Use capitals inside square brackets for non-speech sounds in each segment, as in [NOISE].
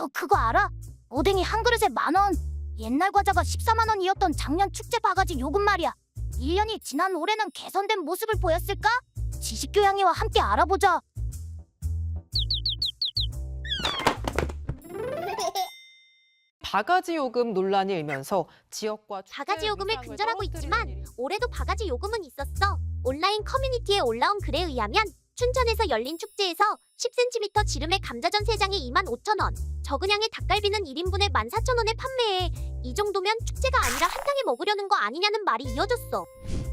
너 그거 알아? 오뎅이 한 그릇에 만 원. 옛날 과자가 14만 원이었던 작년 축제 바가지 요금 말이야. 1년이 지난 올해는 개선된 모습을 보였을까? 지식 교양이와 함께 알아보자. [LAUGHS] 바가지 요금 논란이 일면서 지역과 바가지 요금을 위상을 근절하고 떨어뜨리는 있지만 일이 올해도 바가지 요금은 있었어. 온라인 커뮤니티에 올라온 글에 의하면 춘천에서 열린 축제에서 10cm 지름의 감자전 3장에 2만 5천 원, 적은 양의 닭갈비는 1인분에 14,000원에 판매해. 이 정도면 축제가 아니라 한탕에 먹으려는 거 아니냐는 말이 이어졌어.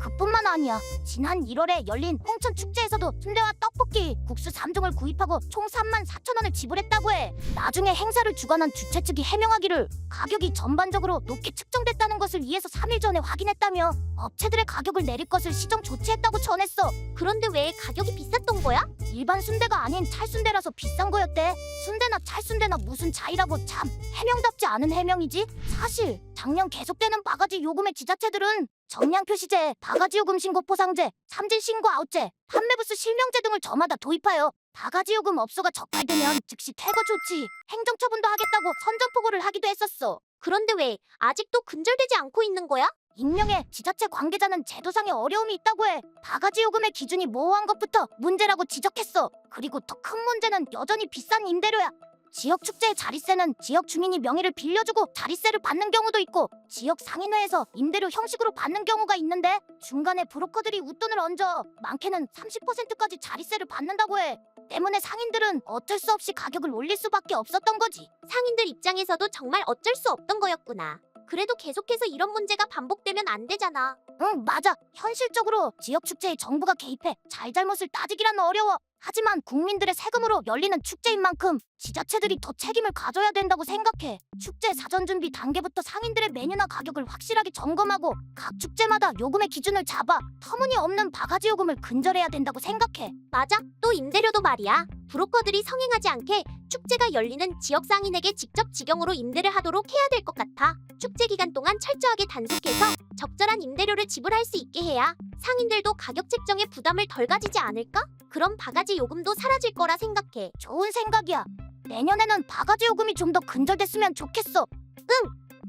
그뿐만 아니야. 지난 1월에 열린 홍천 축제에서도 순대와 떡볶이, 국수 3종을 구입하고 총 3만 4천 원을 지불했다고 해. 나중에 행사를 주관한 주최 측이 해명하기를 가격이 전반적으로 높게 측정됐다는 것을 이에서 3일 전에 확인했다며 업체들의 가격을 내릴 것을 시정 조치했다고 전했어. 그런데 왜 가격이 비쌌던 거야? 일반 순대가 아닌 찰순대라서 비싼 거였대. 순대나 찰순대나 무슨 차이라고 참 해명답지 않은 해명이지. 사실 작년 계속되는 바가지 요금의 지자체들은 정량 표시제, 바가지 요금 신고 포상제, 삼진 신고 아웃제, 판매 부스 실명제 등을 저마다 도입하여 바가지 요금 업소가 적발되면 즉시 퇴거 조치, 행정 처분도 하겠다고 선전포고를 하기도 했었어. 그런데 왜 아직도 근절되지 않고 있는 거야? 익명의 지자체 관계자는 제도상의 어려움이 있다고 해. 바가지 요금의 기준이 모호한 것부터 문제라고 지적했어. 그리고 더 큰 문제는 여전히 비싼 임대료야. 지역 축제의 자리세는 지역 주민이 명의를 빌려주고 자리세를 받는 경우도 있고 지역 상인회에서 임대료 형식으로 받는 경우가 있는데 중간에 브로커들이 웃돈을 얹어 많게는 30%까지 자리세를 받는다고 해. 때문에 상인들은 어쩔 수 없이 가격을 올릴 수밖에 없었던 거지. 상인들 입장에서도 정말 어쩔 수 없던 거였구나. 그래도 계속해서 이런 문제가 반복되면 안 되잖아. 응, 맞아. 현실적으로 지역 축제에 정부가 개입해 잘잘못을 따지기란 어려워. 하지만 국민들의 세금으로 열리는 축제인 만큼 지자체들이 더 책임을 가져야 된다고 생각해. 축제 사전 준비 단계부터 상인들의 메뉴나 가격을 확실하게 점검하고 각 축제마다 요금의 기준을 잡아 터무니없는 바가지 요금을 근절해야 된다고 생각해. 맞아. 또 임대료도 말이야. 브로커들이 성행하지 않게 축제가 열리는 지역 상인에게 직접 직영으로 임대를 하도록 해야 될 것 같아. 축제 기간 동안 철저하게 단속해서 적절한 임대료를 지불할 수 있게 해야 상인들도 가격 책정에 부담을 덜 가지지 않을까? 그럼 바가지 요금도 사라질 거라 생각해. 좋은 생각이야. 내년에는 바가지 요금이 좀 더 근절됐으면 좋겠어.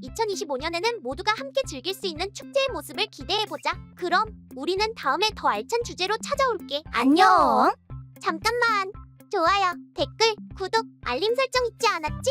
2025년에는 모두가 함께 즐길 수 있는 축제의 모습을 기대해보자. 그럼 우리는 다음에 더 알찬 주제로 찾아올게. 안녕. 잠깐만. 좋아요, 댓글, 구독, 알림 설정 잊지 않았지?